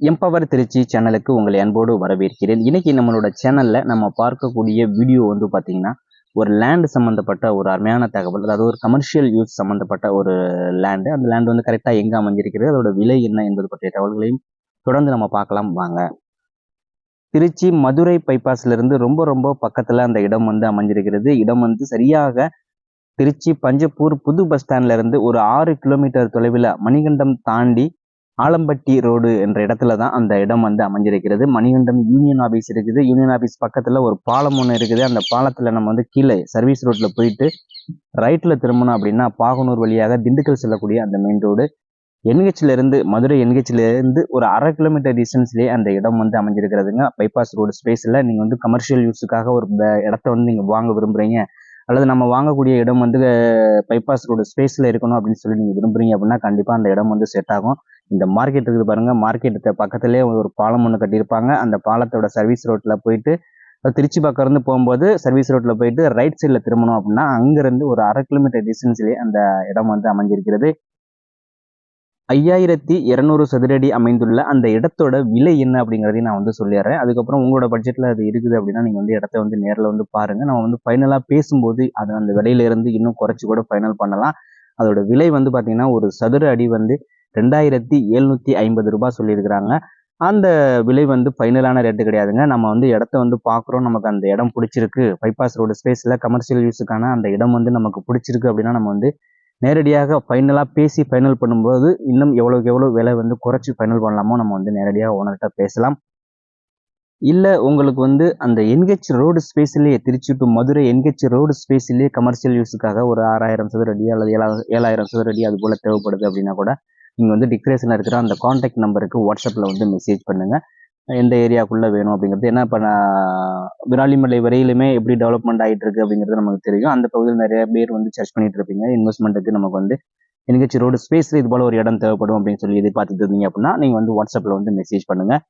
Empower Trichy சேனலுக்கு உங்களை அன்போடு வரவேற்கிறேன். இன்னைக்கு நம்மளோட சேனல்ல நம்ம பார்க்கக்கூடிய வீடியோ வந்து பாத்தீங்கன்னா ஒரு லேண்டு சம்பந்தப்பட்ட ஒரு அருமையான தகவல் அதாவது ஒரு கமர்ஷியல் யூஸ் சம்பந்தப்பட்ட ஒரு லேண்டு அந்த லேண்டு வந்து கரெக்டாக எங்க அமைஞ்சிருக்கிறது அதோட விலை என்ன என்பது பற்றிய தகவல்களையும் தொடர்ந்து நம்ம பார்க்கலாம் வாங்க. திருச்சி மதுரை பைபாஸ்ல இருந்து ரொம்ப ரொம்ப பக்கத்துல அந்த இடம் வந்து அமைஞ்சிருக்கிறது. இடம் வந்து சரியாக திருச்சி பஞ்சப்பூர் புது பஸ் ஸ்டாண்ட்ல இருந்து ஒரு ஆறு கிலோமீட்டர் தொலைவில் மணிகண்டம் தாண்டி ஆலம்பட்டி ரோடு என்ற இடத்துல தான் அந்த இடம் வந்து அமைஞ்சிருக்கிறது. மணிகண்டம் யூனியன் ஆஃபீஸ் இருக்குது. யூனியன் ஆஃபீஸ் பக்கத்தில் ஒரு பாலம் ஒன்று இருக்குது. அந்த பாலத்தில் நம்ம வந்து கீழே சர்வீஸ் ரோட்டில் போயிட்டு ரைட்டில் திரும்பணும் அப்படின்னா பாகனூர் வழியாக திண்டுக்கல் செல்லக்கூடிய அந்த மெயின் ரோடு என்ஹெச்லேருந்து மதுரை என்ஹெச்லேருந்து ஒரு அரை கிலோமீட்டர் டிஸ்டன்ஸ்லேயே அந்த இடம் வந்து அமைஞ்சிருக்கிறதுங்க. பைபாஸ் ரோடு ஸ்பேஸில் நீங்கள் வந்து கமர்ஷியல் யூஸுக்காக ஒரு இடத்த வந்து நீங்கள் வாங்க விரும்புகிறீங்க அல்லது நம்ம வாங்கக்கூடிய இடம் வந்து பைபாஸ் ரோடு ஸ்பேஸில் இருக்கணும் அப்படின்னு சொல்லி நீங்கள் விரும்புகிறீங்க அப்படின்னா கண்டிப்பாக அந்த இடம் வந்து செட் ஆகும். இந்த மார்க்கெட் இருக்குது பாருங்க. மார்க்கெட் பக்கத்துலேயே ஒரு பாலம் ஒன்று கட்டியிருப்பாங்க. அந்த பாலத்தோட சர்வீஸ் ரோட்டில் போயிட்டு திருச்சி பக்கம் இருந்து போகும்போது சர்வீஸ் ரோட்டில் போயிட்டு ரைட் சைடில் திரும்பணும் அப்படின்னா அங்கேருந்து ஒரு அரை கிலோமீட்டர் டிஸ்டன்ஸ்லேயே அந்த இடம் வந்து அமைஞ்சிருக்கிறது. ஐயாயிரத்தி இரநூறு சதுரடி அமைந்துள்ள அந்த இடத்தோட விலை என்ன அப்படிங்கிறதையும் நான் வந்து சொல்லிடுறேன். அதுக்கப்புறம் உங்களோட பட்ஜெட்டில் அது இருக்குது அப்படின்னா நீங்கள் வந்து இடத்த வந்து நேரில் வந்து பாருங்கள் நம்ம வந்து ஃபைனலாக பேசும்போது அது அந்த விலையிலேருந்து இன்னும் குறைச்சி கூட ஃபைனல் பண்ணலாம். அதோட விலை வந்து பார்த்தீங்கன்னா ஒரு சதுர அடி வந்து ரெண்டாயிரத்தி எழுநூற்றி ஐம்பது ரூபாய் சொல்லியிருக்கிறாங்க. அந்த விலை வந்து ஃபைனலான ரேட்டு கிடையாதுங்க. நம்ம வந்து இடத்த வந்து பார்க்குறோம். நமக்கு அந்த இடம் பிடிச்சிருக்கு. பைபாஸ் ரோடு ஸ்பேஸில் கமர்ஷியல் யூஸுக்கான அந்த இடம் வந்து நமக்கு பிடிச்சிருக்கு அப்படின்னா நம்ம வந்து நேரடியாக ஃபைனலாக பேசி ஃபைனல் பண்ணும்போது இன்னும் எவ்வளோக்கு எவ்வளோ விலை வந்து குறைச்சி ஃபைனல் பண்ணலாமோ நம்ம வந்து நேரடியாக ஓனர்கிட்ட பேசலாம். இல்லை உங்களுக்கு வந்து அந்த NH road ஸ்பேஸ்லேயே Trichy to Madurai NH road ஸ்பேஸ்லேயே commercial யூஸுக்காக ஒரு ஆறாயிரம் சதுர அடி அல்லது ஏழா ஏழாயிரம் சதுர அடி அது போல் தேவைப்படுது அப்படின்னா கூட நீங்கள் வந்து டிக்ரேஷனில் இருக்கிற அந்த காண்டாக்ட் நம்பருக்கு வாட்ஸ்அப்பில் வந்து மெசேஜ் பண்ணுங்கள் எந்த ஏரியாக்குள்ளே வேணும் அப்படிங்கிறது. ஏன்னா இப்போ நான் விராலிமலை வரையிலுமே எப்படி டெவலப்மெண்ட் ஆகிட்டு இருக்கு அப்படிங்கிறது நமக்கு தெரியும். அந்த பகுதியில் நிறைய பேர் வந்து சர்ச் பண்ணிட்டு இருப்பீங்க. இன்வெஸ்ட்மெண்ட்டுக்கு நமக்கு வந்து என்ஹெச் ரோடு ஸ்பேஸில் இது போல் ஒரு இடம் தேவைப்படும் அப்படின்னு சொல்லி எதிர்பார்த்துட்டு இருந்தீங்க அப்படின்னா நீங்கள் வந்து வாட்ஸ்அப்பில் வந்து மெசேஜ் பண்ணுங்கள்